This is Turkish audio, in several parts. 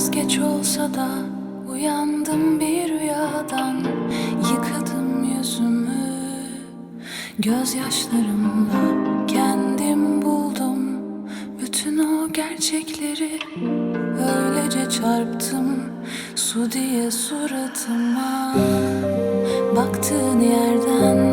Biraz geç olsa da uyandım bir rüyadan. Yıkadım yüzümü Gözyaşlarımla kendim buldum. Bütün o gerçekleri öylece çarptım. Su diye suratıma Baktığın yerden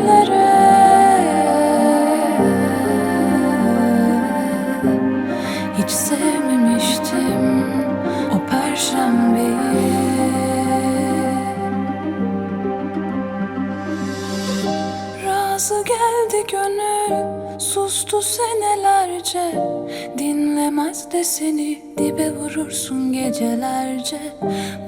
diplere Hiç sevmemiştim gönül Sustu senelerce. Dinlemez de seni Dibe vurursun gecelerce.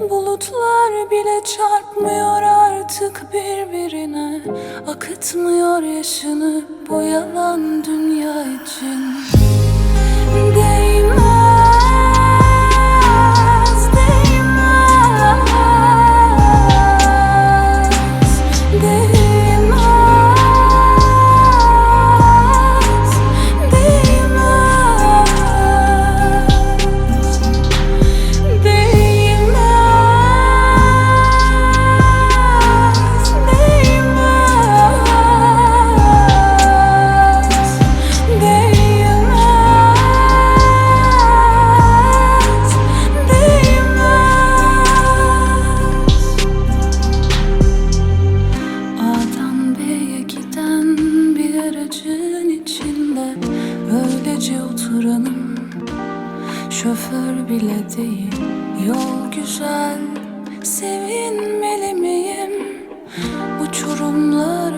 Bulutlar bile çarpmıyor artık birbirine. Akıtmıyor yaşını Bu yalan dünya Öylece oturanım. Şoför bile değil. Yol güzel. Sevinmeli miyim? Uçurumlar